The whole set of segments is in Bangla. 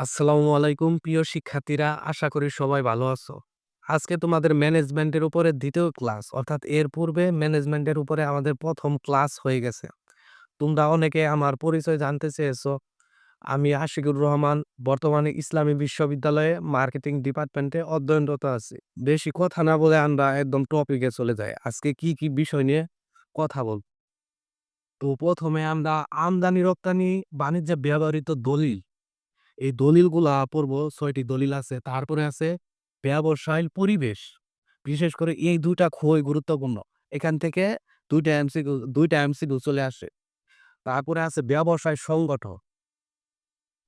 আসসালামু আলাইকুম, প্রিয় শিক্ষার্থীরা। আশা করি সবাই ভালো আছো। আজকে তোমাদের ম্যানেজমেন্টের উপরে দ্বিতীয় ক্লাস, অর্থাৎ এর পূর্বে ম্যানেজমেন্টের উপরে আমাদের প্রথম ক্লাস হয়ে গেছে। তোমরা অনেকে আমার পরিচয় জানতে চেয়েছো। আমি আশিকুর রহমান, বর্তমানে ইসলামী বিশ্ববিদ্যালয়ে মার্কেটিং ডিপার্টমেন্টে অধ্যয়নরত আছি। বেশি কথা না বলে আমরা একদম টপিকে চলে যাই। আজকে কি কি বিষয় নিয়ে কথা বলব তো প্রথমে আমরা আমদানি রপ্তানি বাণিজ্যে ব্যবহৃত দলিল। এই দলিলগুলা পড়ব, ছয়টি দলিল আছে। তারপরে আছে ব্যবসায় পরিবেশ। বিশেষ করে এই দুইটা খুবই গুরুত্বপূর্ণ। এখান থেকে দুইটা এমসিকিউ দুইটা এমসিকিউ চলে আসে। তারপরে আছে ব্যবসায় সংগঠন।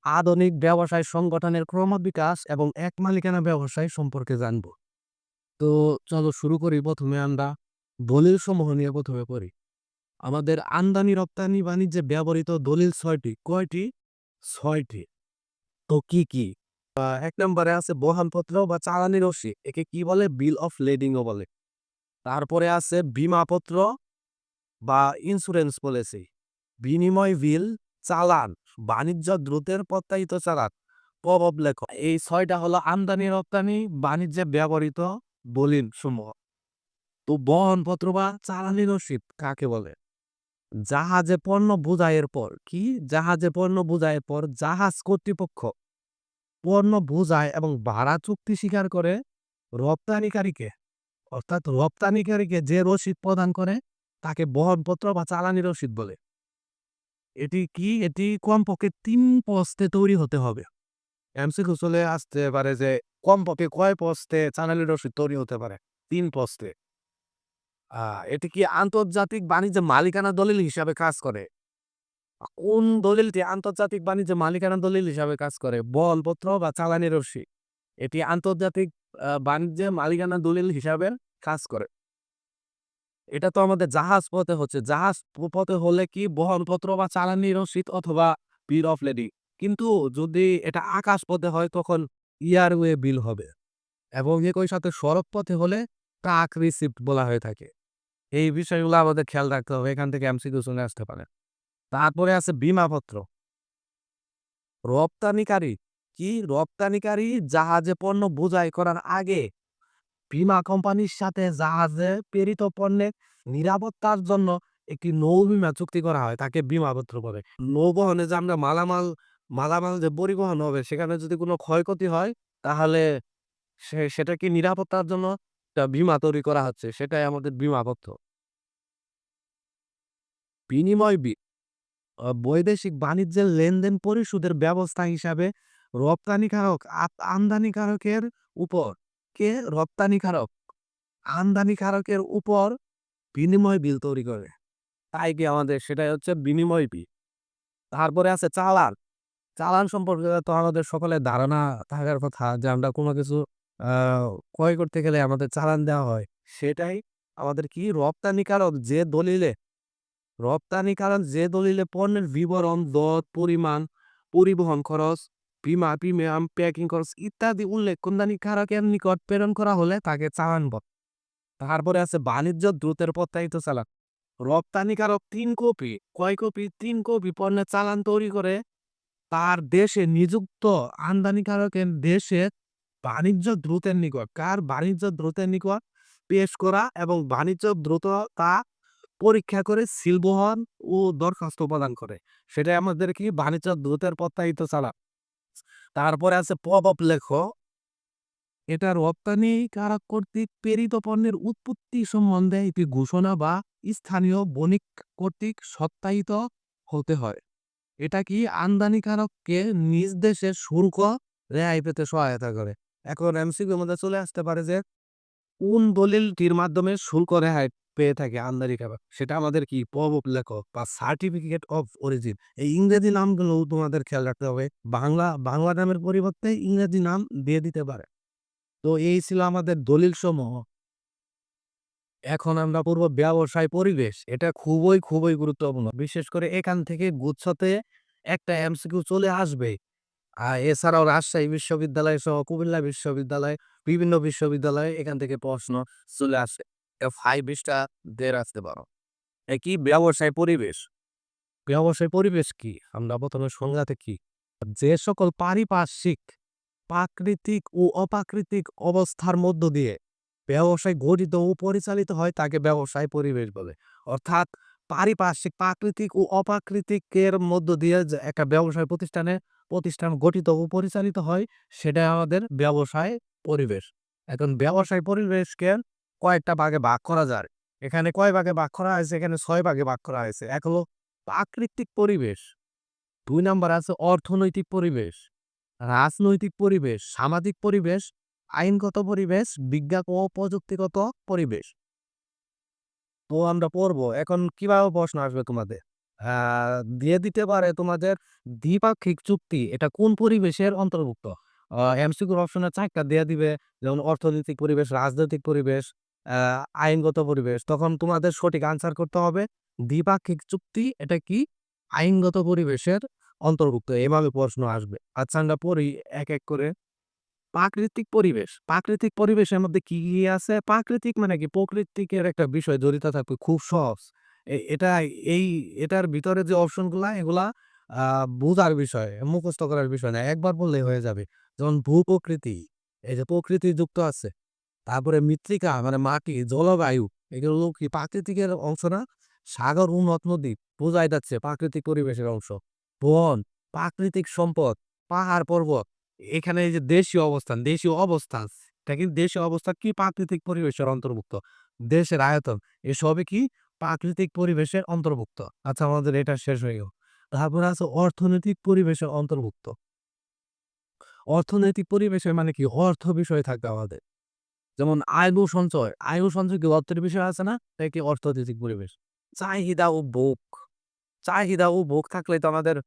আধুনিক ব্যবসায় সংগঠনের ক্রমবিকাশ এবং এক মালিকানা ব্যবসায় সম্পর্কে জানব। তো চলো শুরু করি প্রথমে আমরা। দলিল সমূহ নিয়ে প্রথমে পড়ি। আমাদের আমদানি রপ্তানি বাণিজ্যে ব্যবহৃত দলিল ছয়টি। কয়টি? ছয়টি। তো কি কি? এক নম্বরে আছে বহনপত্র বা চালানি রসি একে কি বলে? বিল অফ লেডিংও বলে। তারপরে আছে বিমাপত্র বা ইন্স্যুরেন্স পলিসি বিনিময় বিল, চালান, বাণিজ্য দ্রুতের প্রত্যায়িত চালান, প্রভাব লেখ এই ছয়টা হলো আমদানি, রপ্তানি, বাণিজ্যে ব্যবহৃত দলিল সমূহ তো বহনপত্র বা চালানি রসিদ কাকে বলে? জাহাজে পণ্য বোঝাইয়ের পর, কি? জাহাজে পণ্য বোঝাইয়ের পর জাহাজ কর্তৃপক্ষ পণ্য বোঝায় এবং ভাড়া চুক্তি স্বীকার করে রপ্তানিকারীকে। অর্থাৎ রপ্তানিকারীকে যে রসিদ প্রদান করে, তাকে বহনপত্র বা চালানি রসিদ বলে। এটি কি? এটি কমপক্ষে তিন পস্তে তৈরি হতে হবে। এমসিকিউ চলে আসতে পারে যে কমপক্ষে কয় পস্তে চালানি রসিদ তৈরি হতে পারে? তিন পস্তে এটি কি আন্তর্জাতিক বাণিজ্য মালিকানা দলিল হিসাবে কাজ করে? কোন দলিলটি আন্তর্জাতিক বাণিজ্য মালিকানা দলিল হিসাবে কাজ করে? বলপত্র বা চালানি রসি এটি আন্তর্জাতিক বাণিজ্যে মালিকানা দলিল হিসাবে কাজ করে। এটা তো আমাদের জাহাজ পথে হচ্ছে। জাহাজ পথে হলে কি বহনপত্র বা চালানি রসিদ অথবা বিল অফ লেডি কিন্তু যদি এটা আকাশ পথে হয়, তখন ইয়ারওয়ে বিল হবে। এবং একই সাথে সড়ক পথে হলে ট্রাক রিসিপ্ট বলা হয়ে থাকে। এই বিষয়গুলো আমাদের খেয়াল রাখতে হবে, এখান থেকে এমসিকিউ চলে আসতে পারে। তারপরে আছে বিমাপত্র। রপ্তানিকারী, কি রপ্তানিকারী জাহাজে পণ্য বোঝাই করার আগে বিমা কোম্পানির সাথে জাহাজে প্রেরিত পণ্যের নিরাপত্তার জন্য একটি নৌ বিমা চুক্তি করা হয়, তাকে বিমাপত্র বলে। নৌবহনে যে আমরা মালামাল মালামাল যে পরিবহন হবে, সেখানে যদি কোনো ক্ষয়ক্ষতি হয়, তাহলে সেটা কি নিরাপত্তার জন্য একটা বিমা তৈরি করা হচ্ছে, সেটাই আমাদের বিমাপত্র বিনিময় বৈদেশিক বাণিজ্যের লেনদেন পরিশোধের ব্যবস্থা হিসাবে রপ্তানিকারক আমদানিকারকের উপর, কে? রপ্তানিকারক, আমদানিকারকের উপর বিনিময় বিল তৈরি করে। তাই কি আমাদের সেটাই হচ্ছে বিনিময় বিল তারপরে আছে চালান। চালান সম্পর্কে তো আমাদের সকলের ধারণা থাকার কথা যে আমরা কোনো কিছু ক্রয় করতে গেলে আমাদের চালান দেওয়া হয়। সেটাই আমাদের কি? রপ্তানিকারক যে দলিলে, রপ্তানিকারক যে দলিলে পণ্যের বিবরণ, দর, পরিমাণ, পরিবহন খরচ, বিমা, প্রিমিয়াম, প্যাকিং খরচ ইত্যাদি উল্লেখ আমদানিকারকের নিকট প্রেরণ করা হলে তাকে চালান বলে। তারপরে আছে বাণিজ্য দ্রুতের প্রত্যায়িত চালান। রপ্তানিকারক তিন কপি, কয় কপি? তিন কপি পণ্যের চালান তৈরি করে তার দেশে নিযুক্ত আমদানিকারকের দেশে বাণিজ্য দ্রুতের নিকট। কার বাণিজ্য দ্রুতের নিকট? পেশ করা এবং বাণিজ্য দ্রুত তা পরীক্ষা করে সিল বহন ও দরখাস্ত প্রদান করে। সেটাই আমাদের কি? বাণিজ্য দ্রুতের প্রত্যায়িত চালা তারপরে আছে পপ অপ লেখ। এটা রপ্তানিকারক কর্তৃক প্রেরিত পণ্যের উৎপত্তি সম্বন্ধে একটি ঘোষণা বা স্থানীয় বণিক কর্তৃক সত্যায়িত হতে হয়। এটা কি আমদানিকারককে নিজ দেশে শুল্ক রেহাই পেতে সহায়তা করে? এখন এমসিকিউর মধ্যে চলে আসতে পারে যে, কোন দলিলটির মাধ্যমে শুল্ক রেহাই পেয়ে থাকে আমদানিকারক সেটা আমাদের কি পব লেখক বা সার্টিফিকেট অফ অরিজিন এই ইংরেজি নামগুলো তোমাদের খেয়াল রাখতে হবে। বাংলা বাংলা নামের পরিবর্তে ইংরেজি নাম দিয়ে দিতে পারে। তো এই ছিল আমাদের দলিল সমূহ এখন আমরা পূর্ব ব্যবসায় পরিবেশ। এটা খুবই খুবই গুরুত্বপূর্ণ। বিশেষ করে এখান থেকে গুচ্ছতে একটা এমসিকিউ চলে আসবে। আর এছাড়াও রাজশাহী বিশ্ববিদ্যালয় সহ কুমিল্লা বিশ্ববিদ্যালয় বিভিন্ন বিশ্ববিদ্যালয়ে এখান থেকে প্রশ্ন চলে আসে। ফাইভ বিশটা দের আসতে পারো। একই ব্যবসায় পরিবেশ। ব্যবসায় পরিবেশ কি? আমরা প্রথমে সংজ্ঞাতে কি? যে সকল পারিপার্শ্বিক, প্রাকৃতিক ও অপ্রাকৃতিক অবস্থার মধ্য দিয়ে ব্যবসায় গঠিত ও পরিচালিত হয় তাকে ব্যবসায় পরিবেশ বলে। অর্থাৎ পারিপার্শ্বিক, প্রাকৃতিক ও অপ্রাকৃতিকের মধ্য দিয়ে একটা ব্যবসায় প্রতিষ্ঠানে প্রতিষ্ঠান গঠিত ও পরিচালিত হয় সেটা আমাদের ব্যবসায় পরিবেশ। এখন ব্যবসায় পরিবেশকে কয়েকটা ভাগে ভাগ করা যায়। এখানে কয় ভাগে ভাগ করা হয়েছে? এখানে ছয় ভাগে ভাগ করা হয়েছে। এক হলো প্রাকৃতিক পরিবেশ, দুই নাম্বার আছে অর্থনৈতিক পরিবেশ, রাজনৈতিক পরিবেশ, সামাজিক পরিবেশ, আইনগত পরিবেশ, বিজ্ঞান ও প্রযুক্তিগত পরিবেশ। তো আমরা পড়ব। এখন কীভাবে প্রশ্ন আসবে তোমাদের? দিয়ে দিতে পারে তোমাদের দ্বিপাক্ষিক চুক্তি এটা কোন পরিবেশের অন্তর্ভুক্ত? এমসিকিউর অপশনে ৪ টা দিয়ে দিবে। যেমন অর্থনৈতিক পরিবেশ, রাজনৈতিক পরিবেশ, আইনগত পরিবেশ। তখন তোমাদের সঠিক আনসার করতে হবে দ্বিপাক্ষিক চুক্তি এটা কি? আইনগত পরিবেশের অন্তর্ভুক্ত। এভাবে প্রশ্ন আসবে। আচ্ছা আমরা পড়ি এক, এক করে। প্রাকৃতিক পরিবেশ। প্রাকৃতিক পরিবেশের মধ্যে কি, কি আছে? প্রাকৃতিক মানে কি? প্রকৃতিকের একটা বিষয় জড়িত থাকবে। খুব সহজ। এটা এই এটার ভিতরে যে অপশনগুলা এগুলা বুঝার বিষয়, মুখস্থ করার বিষয় না। একবার পড়লেই হয়ে যাবে। যেমন ভূ-প্রকৃতি, এই যে প্রকৃতি যুক্ত আছে। তারপরে মৃত্তিকা মানে মাটি, জলবায়ু এগুলো কি প্রাকৃতিকের অংশ না? সাগর ও নদ-নদী বোঝাই যাচ্ছে প্রাকৃতিক পরিবেশের অংশ। বন, প্রাকৃতিক সম্পদ, পাহাড়-পর্বত এখানে এই যে দেশীয় অবস্থান, দেশীয় অবস্থান এটা কি দেশীয় অবস্থান কি প্রাকৃতিক পরিবেশের অন্তর্ভুক্ত। দেশের আয়তন এসবই কি প্রাকৃতিক পরিবেশের অন্তর্ভুক্ত। আচ্ছা আমাদের এটা শেষ হয়ে গেল। তারপরে আছে অর্থনৈতিক পরিবেশের অন্তর্ভুক্ত। অর্থনৈতিক পরিবেশে মানে কি অর্থ বিষয় থাকবে আমাদের। যেমন আয় সঞ্চয়। আয় সঞ্চয় কি অর্থের বিষয় আছে না? এটা কি অর্থনৈতিক পরিবেশ। চাহিদা ও ভোগ। চাহিদা ও ভোগ থাকলে তো আমাদের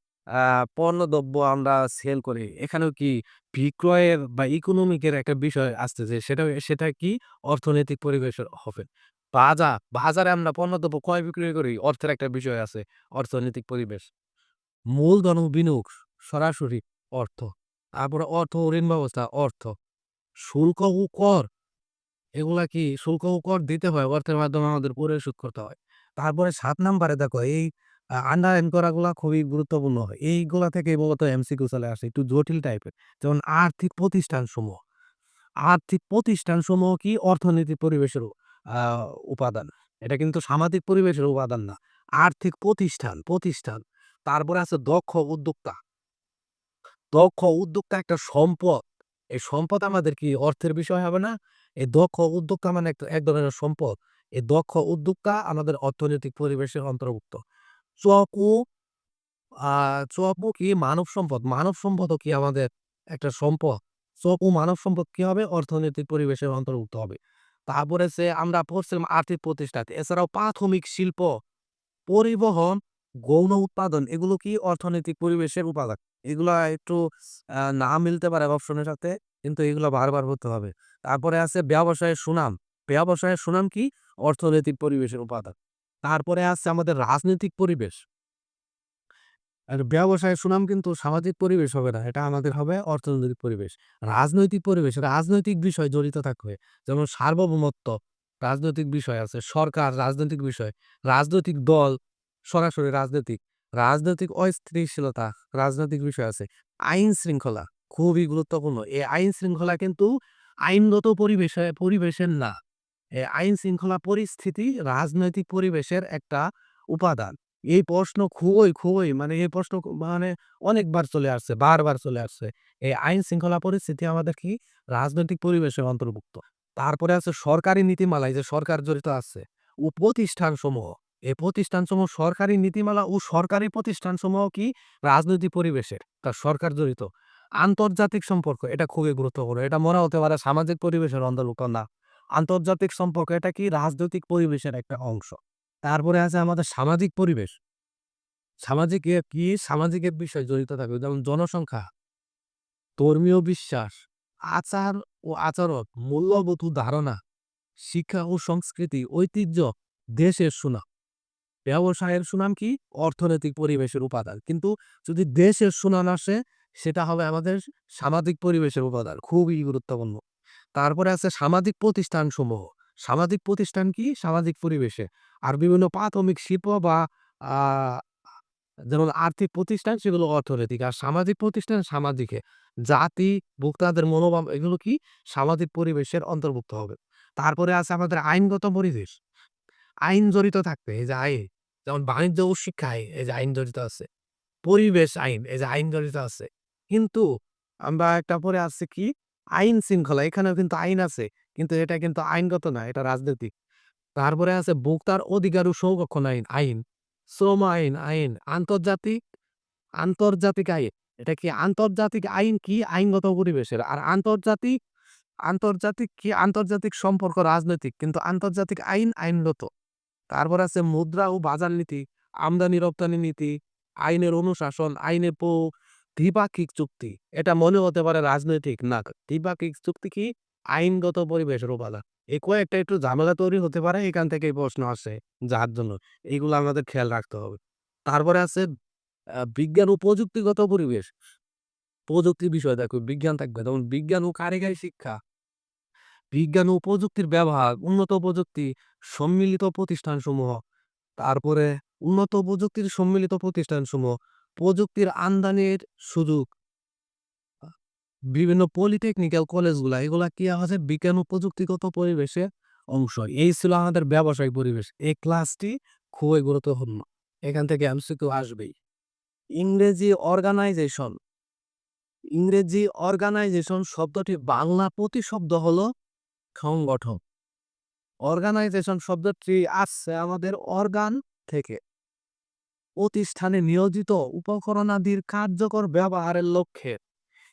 পণ্যদ্রব্য আমরা সেল করি। এখানেও কি বিক্রয়ের বা ইকোনমিকের একটা বিষয় আসতেছে। সেটা সেটা কি অর্থনৈতিক পরিবেশের হবে। বাজার, বাজারে আমরা পণ্যদ্রব্য ক্রয় বিক্রয় করি। অর্থের একটা বিষয় আছে। অর্থনৈতিক পরিবেশ। মূলধন বিনিয়োগ সরাসরি অর্থ। তারপরে অর্থ ঋণ ব্যবস্থা অর্থ। শুল্ক ও কর এগুলা কি শুল্ক ও কর দিতে হয়। অর্থের মাধ্যমে আমাদের পরিশোধ করতে হয়। তারপরে সাত নাম্বারে দেখো এই আন্ডারলাইন করাগুলা খুবই গুরুত্বপূর্ণ। এইগুলা থেকে মূলত এমসিকিউ চলে আসে। একটু জটিল টাইপের। যেমন আর্থিক প্রতিষ্ঠান সমূহ আর্থিক প্রতিষ্ঠানসমূহ কি অর্থনৈতিক পরিবেশের উপাদান। এটা কিন্তু সামাজিক পরিবেশের উপাদান না। আর্থিক প্রতিষ্ঠান, প্রতিষ্ঠান। তারপরে আছে দক্ষ উদ্যোক্তা। দক্ষ উদ্যোক্তা একটা সম্পদ। এই সম্পদ আমাদের কি অর্থের বিষয় হবে না? এই দক্ষ উদ্যোক্তা মানে এক ধরনের সম্পদ। এই দক্ষ উদ্যোক্তা আমাদের অর্থনৈতিক পরিবেশের অন্তর্ভুক্ত। চকু চকু কি মানব সম্পদ। মানব সম্পদও কি আমাদের একটা সম্পদ। চকু মানব সম্পদ কি হবে? অর্থনৈতিক পরিবেশের অন্তর্ভুক্ত হবে। তারপরে যে আমরা পড়ছিলাম আর্থিক প্রতিষ্ঠান। এছাড়াও প্রাথমিক শিল্প, পরিবহন, গৌণ উৎপাদন এগুলো কি অর্থনৈতিক পরিবেশের উপাদান। এগুলা একটু না মিলতে পারে অপশনের সাথে কিন্তু এগুলো বারবার পড়তে হবে। তারপরে আছে ব্যবসায়ের সুনাম। ব্যবসায়ের সুনাম কি? অর্থনৈতিক পরিবেশের উপাদান। তারপরে আছে আমাদের রাজনৈতিক পরিবেশ। আর ব্যবসায়ের সুনাম কিন্তু সামাজিক পরিবেশ হবে না। এটা আমাদের হবে অর্থনৈতিক পরিবেশ। রাজনৈতিক পরিবেশ, রাজনৈতিক বিষয় জড়িত থাকবে। যেমন সার্বভৌমত্ব, রাজনৈতিক বিষয় আছে। সরকার, রাজনৈতিক বিষয়। রাজনৈতিক দল, সরাসরি রাজনৈতিক। রাজনৈতিক অস্থিতিশীলতা, রাজনৈতিক বিষয় আছে। আইন শৃঙ্খলা, খুবই গুরুত্বপূর্ণ। এই আইন শৃঙ্খলা কিন্তু আইনগত পরিবেশে পরিবেশের না। আইন শৃঙ্খলা পরিস্থিতি রাজনৈতিক পরিবেশের একটা উপাদান। এই প্রশ্ন খুবই, খুবই মানে এই প্রশ্ন মানে অনেকবার চলে আসছে, বারবার চলে আসছে। এই আইন শৃঙ্খলা পরিস্থিতি আমাদের কি রাজনৈতিক পরিবেশের অন্তর্ভুক্ত। তারপরে আছে সরকারি নীতিমালা, এই যে সরকার জড়িত আছে। ও প্রতিষ্ঠানসমূহ। এই প্রতিষ্ঠানসমূহ সরকারি নীতিমালা ও সরকারি প্রতিষ্ঠানসমূহ কি রাজনৈতিক পরিবেশের। তার সরকার জড়িত। আন্তর্জাতিক সম্পর্ক এটা খুবই গুরুত্বপূর্ণ। এটা মনে হতে পারে সামাজিক পরিবেশের অন্তর্ভুক্ত না। আন্তর্জাতিক সম্পর্ক এটা কি রাজনৈতিক পরিবেশের একটা অংশ। তারপরে আছে আমাদের সামাজিক পরিবেশ। সামাজিক কি সামাজিকের বিষয় জড়িত থাকে যেমন জনসংখ্যা, ধর্মীয় বিশ্বাস, আচার ও আচরণ, মূল্যবোধ ধারণা, শিক্ষা ও সংস্কৃতি, ঐতিহ্য, দেশের সুনাম। ব্যবসায়ের সুনাম কি? অর্থনৈতিক পরিবেশের উপাদান। কিন্তু যদি দেশের সুনাম আসে সেটা হবে আমাদের সামাজিক পরিবেশের উপাদান। খুবই গুরুত্বপূর্ণ। তারপরে আছে সামাজিক প্রতিষ্ঠানসমূহ। সামাজিক প্রতিষ্ঠান কি? সামাজিক পরিবেশে। আর বিভিন্ন প্রাথমিক শিল্প বা যেমন আর্থিক প্রতিষ্ঠান সেগুলো অর্থনৈতিক। আর সামাজিক প্রতিষ্ঠান সামাজিকে। জাতি, ভোক্তাদের মনোভাব এগুলো কি সামাজিক পরিবেশের অন্তর্ভুক্ত হবে। তারপরে আছে আমাদের আইনগত পরিবেশ। আইন জড়িত থাকবে এই যে আইন। যেমন বাণিজ্য ও শিক্ষা আইন এই যে আইন জড়িত আছে। পরিবেশ আইন এই যে আইন জড়িত আছে। কিন্তু আমরা একটা পরে আছে কি আইন শৃঙ্খলা এখানেও কিন্তু আইন আছে। কিন্তু এটা কিন্তু আইনগত না এটা রাজনৈতিক। তারপরে আছে ভোক্তার অধিকার ও সংরক্ষণ আইন, আইন। শ্রম আইন, আইন। আন্তর্জাতিক আন্তর্জাতিক আইন। এটা কি আন্তর্জাতিক আইন কি আইনগত পরিবেশের। আর আন্তর্জাতিক আন্তর্জাতিক কি আন্তর্জাতিক সম্পর্ক রাজনৈতিক। কিন্তু আন্তর্জাতিক আইন আইনগত। তারপর আছে মুদ্রা ও বাজার নীতি, আমদানি রপ্তানি নীতি, আইনের অনুশাসন, আইনের পো দ্বিপাক্ষিক চুক্তি। এটা মনে হতে পারে রাজনৈতিক না। দ্বিপাক্ষিক চুক্তি কি আইনগত পরিবেশের উপাদান। এই কয়েকটা একটু ঝামেলা তৈরি হতে পারে এখান থেকেই প্রশ্ন আসে যার জন্য। এইগুলো আমাদের খেয়াল রাখতে হবে। তারপরে আছে বিজ্ঞান ও প্রযুক্তিগত পরিবেশ। প্রযুক্তির বিষয় দেখো বিজ্ঞান থাকবে যেমন বিজ্ঞান ও কারিগরি শিক্ষা। বিজ্ঞান ও প্রযুক্তির ব্যবহার, উন্নত প্রযুক্তি, সম্মিলিত প্রতিষ্ঠানসমূহ। তারপরে উন্নত প্রযুক্তির সম্মিলিত প্রতিষ্ঠানসমূহ, প্রযুক্তির আমদানির সুযোগ। বিভিন্ন পলিটেকনিক্যাল কলেজগুলা এগুলা কি আছে বিজ্ঞান ও প্রযুক্তিগত পরিবেশের অংশ। এই ছিল আমাদের ব্যবসায়িক পরিবেশ। এই ক্লাসটি খুবই গুরুত্বপূর্ণ। এখান থেকে এমসিকিউ আসবেই। ইংরেজি অর্গানাইজেশন। ইংরেজি অর্গানাইজেশন শব্দটি বাংলা প্রতিশব্দ হলো সংগঠন। অর্গানাইজেশন শব্দটি আসছে আমাদের অর্গান থেকে। প্রতিষ্ঠানে নিয়োজিত উপকরণাদির কার্যকর ব্যবহারের লক্ষ্যে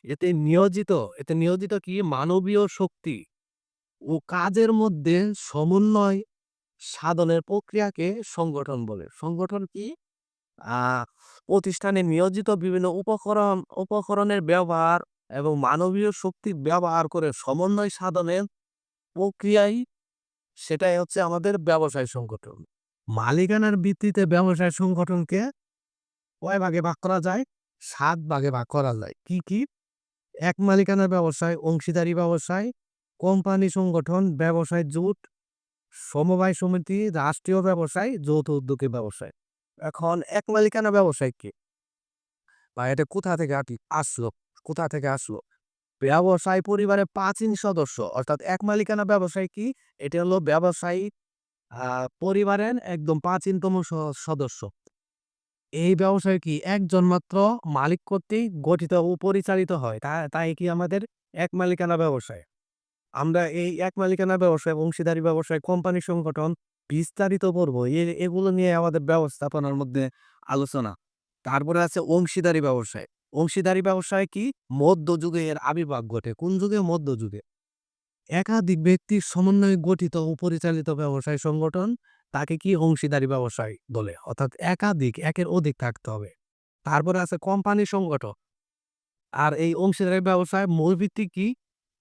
এতে নিয়োজিত এতে নিয়োজিত কি মানবীয় শক্তি ও কাজের মধ্যে সমন্বয় সাধনের প্রক্রিয়াকে সংগঠন বলে। সংগঠন কি? প্রতিষ্ঠানে নিয়োজিত বিভিন্ন উপকরণ উপকরণের ব্যবহার এবং মানবীয় শক্তি ব্যবহার করে সমন্বয় সাধনের প্রক্রিয়াই সেটাই হচ্ছে আমাদের ব্যবসায় সংগঠন। মালিকানার ভিত্তিতে ব্যবসায় সংগঠনকে কয় ভাগে ভাগ করা যায়? সাত ভাগে ভাগ করা যায়। কি, কি? এক মালিকানার ব্যবসায়, অংশীদারি ব্যবসায়, কোম্পানি সংগঠন, ব্যবসায় জোট, সমবায় সমিতি, রাষ্ট্রীয় ব্যবসায়, যৌথ উদ্যোগী ব্যবসায়। এখন এক মালিকানা ব্যবসায় কি? বা এটা কোথা থেকে আসলো? কোথা থেকে আসলো? ব্যবসায় পরিবারের প্রাচীন সদস্য অর্থাৎ এক মালিকানা ব্যবসায় কি? এটা হলো ব্যবসায়ী পরিবারের একদম প্রাচীনতম সদস্য। এই ব্যবসায় কি একজন মাত্র মালিক কর্তৃক গঠিত ও পরিচালিত হয়। তা তাই কি আমাদের এক মালিকানা ব্যবসায়। আমরা এই এক মালিকানা ব্যবসায়, অংশীদারি ব্যবসায়, কোম্পানি সংগঠন বিস্তারিত। এ এগুলো নিয়ে আমাদের ব্যবস্থাপনার মধ্যে আলোচনা। তারপরে আছে অংশীদারি ব্যবসায়। অংশীদারি ব্যবসায় কি? মধ্যযুগে এর আবির্ভাব ঘটে। কোন যুগে? মধ্যযুগে। একাধিক ব্যক্তির সমন্বয়ে গঠিত ও পরিচালিত ব্যবসায় সংগঠন তাকে কি অংশীদারি ব্যবসায় বলে। অর্থাৎ একাধিক, একের অধিক থাকতে হবে। তারপরে আছে কোম্পানি সংগঠন। আর এই অংশীদারি ব্যবসায় মূল ভিত্তি কি?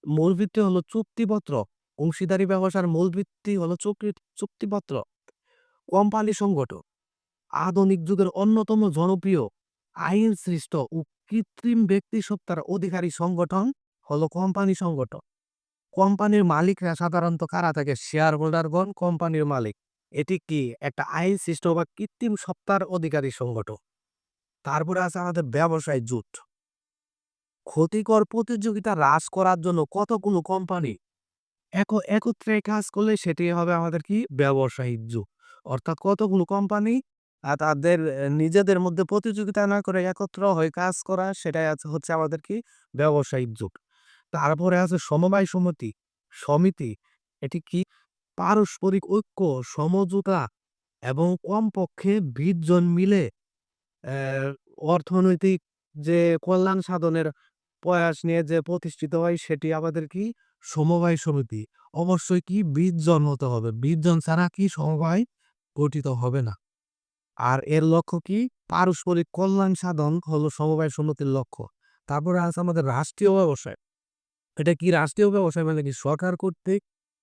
মূল ভিত্তি হলো চুক্তিপত্র। অংশীদারি ব্যবসার মূল ভিত্তি হলো চুক্তি চুক্তিপত্র। কোম্পানি সংগঠন আধুনিক যুগের অন্যতম জনপ্রিয় আইন সৃষ্ট ও কৃত্রিম ব্যক্তিসত্তার অধিকারী সংগঠন হলো কোম্পানি সংগঠন। কোম্পানির মালিকরা সাধারণত কারা থাকে? শেয়ার হোল্ডারগণ কোম্পানির মালিক। এটি কি? একটা আইন সৃষ্ট বা কৃত্রিম সত্তার অধিকারী সংগঠন। তারপরে আছে আমাদের ব্যবসায় জোট। ক্ষতিকর প্রতিযোগিতা হ্রাস করার জন্য কতগুলো কোম্পানি এক একত্রে কাজ করলে সেটি হবে আমাদের কি? ব্যবসায়িক যুগ অর্থাৎ কতগুলো কোম্পানি তাদের নিজেদের মধ্যে প্রতিযোগিতা না করে একত্র হয়ে কাজ করা, সেটাই আছে হচ্ছে আমাদের কি? ব্যবসায়িক জোট। তারপরে আছে সমবায় সমিতি সমিতি। এটি কি? পারস্পরিক ঐক্য, সমঝোতা এবং কমপক্ষে ২০ জন মিলে অর্থনৈতিক যে কল্যাণ সাধনের প্রয়াস নিয়ে যে প্রতিষ্ঠিত হয় সেটি আমাদের কি? সমবায় সমিতি। অবশ্যই কি? ২০ জন হতে হবে। ২০ জন ছাড়া কি সমবায় গঠিত হবে না। আর এর লক্ষ্য কি? পারস্পরিক কল্যাণ সাধন হলো সমবায় সমিতির লক্ষ্য। তারপরে আছে আমাদের রাষ্ট্রীয় ব্যবসায়। এটা কি রাষ্ট্রীয় ব্যবসায় মানে কি? সরকার কর্তৃক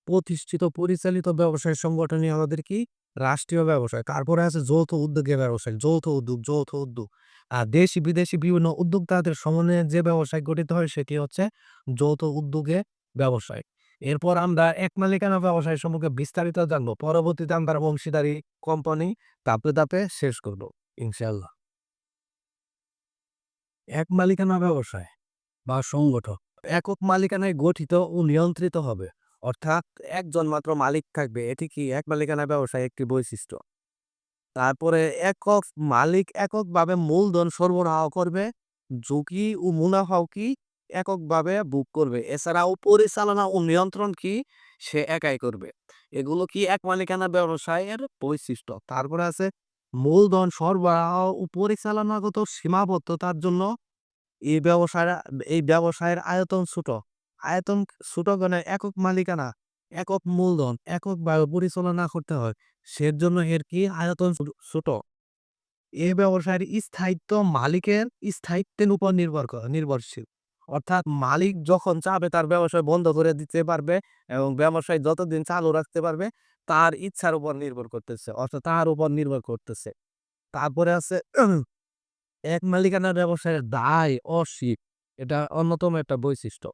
প্রতিষ্ঠিত পরিচালিত ব্যবসায় সংগঠনই আমাদের কি? রাষ্ট্রীয় ব্যবসায়। তারপরে আছে যৌথ উদ্যোগের ব্যবসায়। যৌথ উদ্যোগ, যৌথ উদ্যোগ। আর দেশি বিদেশি বিভিন্ন উদ্যোক্তাদের সমন্বয়ে যে ব্যবসায় গঠিত হয় সেটি হচ্ছে যৌথ উদ্যোগে ব্যবসায়। এরপর আমরা এক মালিকানা ব্যবসায় সম্পর্কে বিস্তারিত জানব। পরবর্তীতে আমরা অংশীদারি কোম্পানি ধাপে, ধাপে শেষ করব। ইনশাল্লাহ এক মালিকানা ব্যবসায় বা সংগঠন একক মালিকানায় গঠিত ও নিয়ন্ত্রিত হবে অর্থাৎ একজন মাত্র মালিক থাকবে, এটি কি এক মালিকানা ব্যবসায় একটি বৈশিষ্ট্য? তারপরে একক মালিক এককভাবে মূলধন সরবরাহ করবে, ঝুঁকি ও মুনাফাও কি এককভাবে বুক করবে? এছাড়াও পরিচালনা ও নিয়ন্ত্রণ কি সে একাই করবে? এগুলো কি এক মালিকানা ব্যবসায়ের বৈশিষ্ট্য? তারপরে আছে মূলধন সরবরাহ ও পরিচালনাগত সীমাবদ্ধতার জন্য এই ব্যবসায়, এই ব্যবসায়ের আয়তন ছোট। আয়তন ছোট গণে একক মালিকানা, একক মূলধন, একক এককভাবে পরিচালনা করতে হয়। সেজন্য এর কি আয়তন ছোট- এ ব্যবসায়ের স্থায়িত্ব মালিকের স্থায়িত্বের উপর নির্ভর নির্ভরশীল। অর্থাৎ মালিক যখন চাবে তার ব্যবসায় বন্ধ করে দিতে পারবে এবং ব্যবসায় যতদিন চালু রাখতে পারবে, তার ইচ্ছার উপর নির্ভর করতেছে, অর্থাৎ তার উপর নির্ভর করতেছে। তারপরে আছে এক মালিকানার ব্যবসায়ের দায় অস্বীক এটা অন্যতম একটা বৈশিষ্ট্য।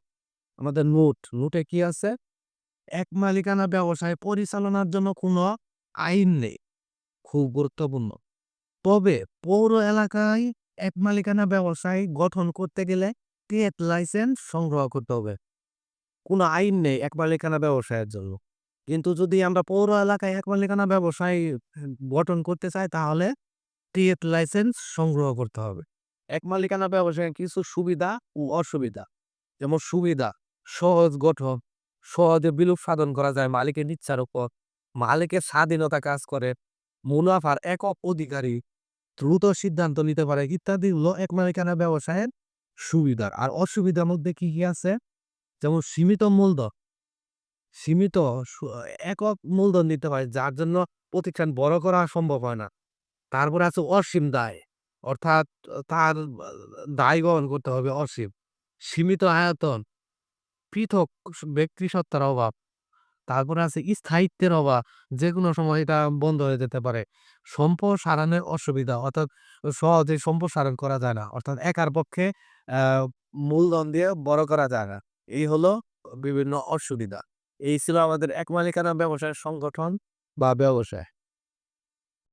আমাদের নোট, নোটে কি আছে? এক মালিকানা ব্যবসায় পরিচালনার জন্য কোনো আইন নেই। খুব গুরুত্বপূর্ণ। তবে পৌর এলাকায় এক মালিকানা ব্যবসায় গঠন করতে গেলে ট্রেড লাইসেন্স সংগ্রহ করতে হবে। কোনো আইন নেই এক মালিকানা ব্যবসায়ের জন্য। কিন্তু যদি আমরা পৌর এলাকায় এক মালিকানা ব্যবসায় গঠন করতে চাই, তাহলে ট্রেড লাইসেন্স সংগ্রহ করতে হবে। এক মালিকানা ব্যবসায় কিছু সুবিধা ও অসুবিধা। যেমন সুবিধা সহজ গঠন, সহজে বিলুপ সাধন করা যায় মালিকের ইচ্ছার উপর। মালিকের স্বাধীনতা কাজ করে, মুনাফার একক অধিকারী, দ্রুত সিদ্ধান্ত নিতে পারে ইত্যাদি হলো এক মালিকানা ব্যবসায়ের সুবিধা আর অসুবিধার মধ্যে কি কি আছে? যেমন সীমিত মূলধন। সীমিত একক মূলধন দিতে হয়, যার জন্য প্রতিষ্ঠান বড় করা সম্ভব হয় না। তারপরে আছে অসীম দায়, অর্থাৎ তার দায় গ্রহণ করতে হবে অসীম। সীমিত আয়তন পৃথক ব্যক্তি সত্তার অভাব। তারপরে আছে স্থায়িত্বের অভাব। যে কোনো সময় এটা বন্ধ হয়ে যেতে পারে। সম্প্রসারণের অসুবিধা অর্থাৎ সহজে সম্প্রসারণ করা যায় না। অর্থাৎ একার পক্ষে মূলধন দিয়ে বড় করা যায় না। এই হলো বিভিন্ন অসুবিধা। এই ছিল আমাদের এক মালিকানা ব্যবসায়ের সংগঠন বা ব্যবসায়।